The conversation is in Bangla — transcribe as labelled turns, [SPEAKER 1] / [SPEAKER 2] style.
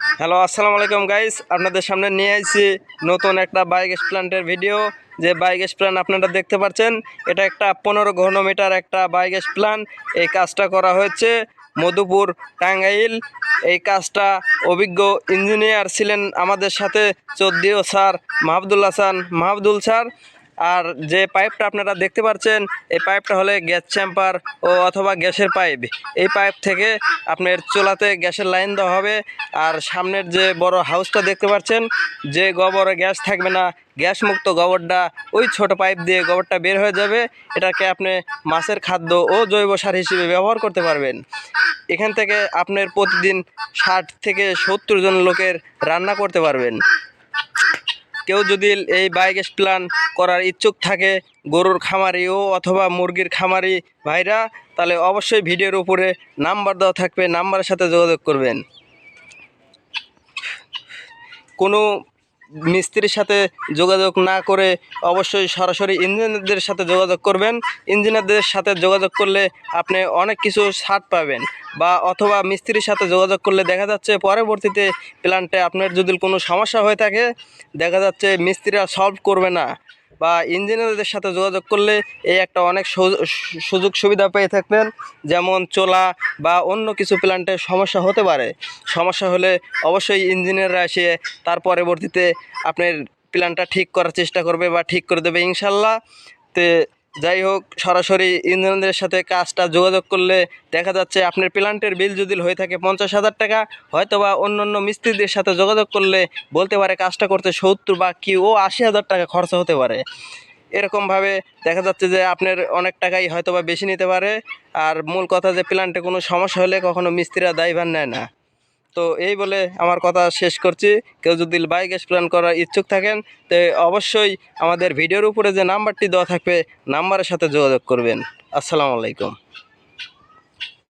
[SPEAKER 1] হ্যালো আসসালামু আলাইকুম গাইস আপনাদের সামনে নিয়ে আসছি নতুন একটা বাইক প্ল্যান্টের ভিডিও যে বাইক প্ল্যান আপনারা দেখতে পাচ্ছেন, এটা একটা পনেরো ঘনমিটার একটা বাইক প্ল্যান এই কাজটা করা হয়েছে মধুপুর টাঙ্গাইল। এই কাজটা অভিজ্ঞ ইঞ্জিনিয়ার ছিলেন আমাদের সাথে চৌদ্দিও স্যার মাহবুদুল হাসান মাহবুদুল স্যার। আর যে পাইপটা আপনারা দেখতে পাচ্ছেন, এই পাইপটা হলে গ্যাস চ্যাম্পার ও অথবা গ্যাসের পাইপ। এই পাইপ থেকে আপনার চুলাতে গ্যাসের লাইন দেওয়া হবে আর সামনের যে বড় হাউসটা দেখতে পাচ্ছেন, যে গোবরে গ্যাস থাকবে না গ্যাস মুক্ত গোবরটা, ওই ছোট পাইপ দিয়ে গোবরটা বের হয়ে যাবে। এটাকে আপনি মাছের খাদ্য ও জৈব সার হিসেবে ব্যবহার করতে পারবেন। এখান থেকে আপনার প্রতিদিন ষাট থেকে সত্তর জন লোকের রান্না করতে পারবেন। কেউ যদি এই বাইক প্ল্যান করার ইচ্ছুক থাকে, গরুর খামারি ও অথবা মুরগির খামারি ভাইরা, তাহলে অবশ্যই ভিডিওর উপরে নাম্বার দেওয়া থাকবে নাম্বারের সাথে যোগাযোগ করবেন। কোনো মিস্ত্রির সাথে যোগাযোগ না করে অবশ্যই সরাসরি ইঞ্জিনিয়ারদের সাথে যোগাযোগ করবেন। ইঞ্জিনিয়ারদের সাথে যোগাযোগ করলে আপনি অনেক কিছু ছাড় পাবেন বা অথবা মিস্ত্রির সাথে যোগাযোগ করলে দেখা যাচ্ছে পরবর্তীতে প্ল্যান্টে আপনার যদি কোনো সমস্যা হয়ে থাকে, দেখা যাচ্ছে মিস্ত্রিরা সলভ করবে না। বা ইঞ্জিনিয়ারদের সাথে যোগাযোগ করলে এই একটা অনেক সুযোগ সুবিধা পেয়ে থাকবেন। যেমন চোলা বা অন্য কিছু প্ল্যান্টের সমস্যা হতে পারে। সমস্যা হলে অবশ্যই ইঞ্জিনিয়াররা এসে তার পরবর্তীতে আপনার প্ল্যানটা ঠিক করার চেষ্টা করবে বা ঠিক করে দেবে ইনশাল্লাহ। তে যাই হোক, সরাসরি ইঞ্জিনিয়ারদের সাথে কাজটা যোগাযোগ করলে দেখা যাচ্ছে আপনার প্ল্যান্টের বিল যদি হয়ে থাকে পঞ্চাশ হাজার টাকা হয়তো বা অন্য অন্য মিস্ত্রিদের সাথে যোগাযোগ করলে বলতে পারে কাজটা করতে সত্তর বা কি ও আশি হাজার টাকা খরচা হতে পারে। এরকমভাবে দেখা যাচ্ছে যে আপনার অনেক টাকাই হয়তো বা বেশি নিতে পারে। আর মূল কথা যে প্ল্যান্টে কোনো সমস্যা হলে কখনো মিস্ত্রিরা দায়ভার নেয় না। তো এই বলে আমার কথা শেষ করছি। কেউ যদি বায়োগ্যাস প্ল্যান করার ইচ্ছুক থাকেন, তো অবশ্যই আমাদের ভিডিওর উপরে যে নাম্বারটি দেওয়া থাকবে, নাম্বারের সাথে যোগাযোগ করবেন। আসসালামু আলাইকুম।